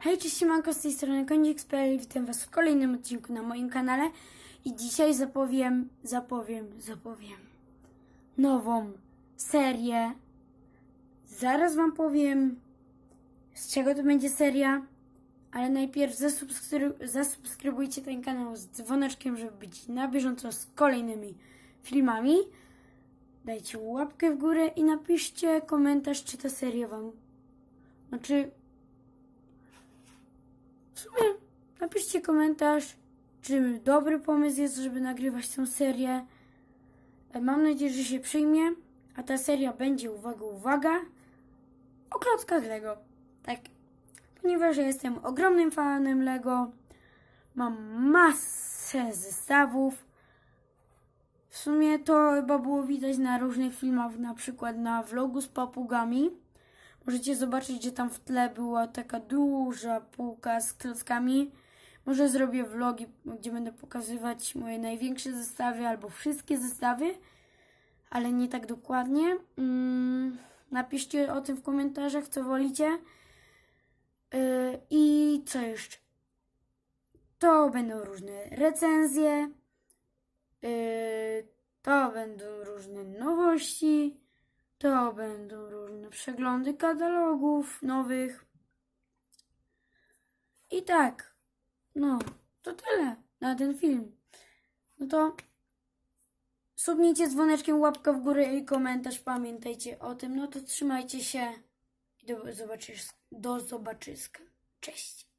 Hej, cześć, siemanko, z tej strony Kondix.pl witam was w kolejnym odcinku na moim kanale i dzisiaj zapowiem, zapowiem, zapowiem nową serię. Zaraz wam powiem, z czego to będzie seria, ale najpierw zasubskryb- zasubskrybujcie ten kanał z dzwoneczkiem, żeby być na bieżąco z kolejnymi filmami. Dajcie łapkę w górę i napiszcie komentarz, czy ta seria wam, znaczy w sumie napiszcie komentarz, czy dobry pomysł jest, żeby nagrywać tę serię. E, Mam nadzieję, że się przyjmie, a ta seria będzie, uwaga, uwaga, o klockach Lego. Tak, ponieważ ja jestem ogromnym fanem Lego, mam masę zestawów. W sumie to chyba było widać na różnych filmach, na przykład na vlogu z papugami. Możecie zobaczyć, że tam w tle była taka duża półka z klockami. Może zrobię vlogi, gdzie będę pokazywać moje największe zestawy albo wszystkie zestawy, ale nie tak dokładnie. Mm, napiszcie o tym w komentarzach, co wolicie. Yy, I co jeszcze? To będą różne recenzje. Yy, to będą różne nowości. To będą przeglądy katalogów nowych. I tak, no, to tyle na ten film. No to subnijcie dzwoneczkiem, łapka w górę i komentarz. Pamiętajcie o tym. No to trzymajcie się i do zobaczyska. Do zobaczyska. Cześć.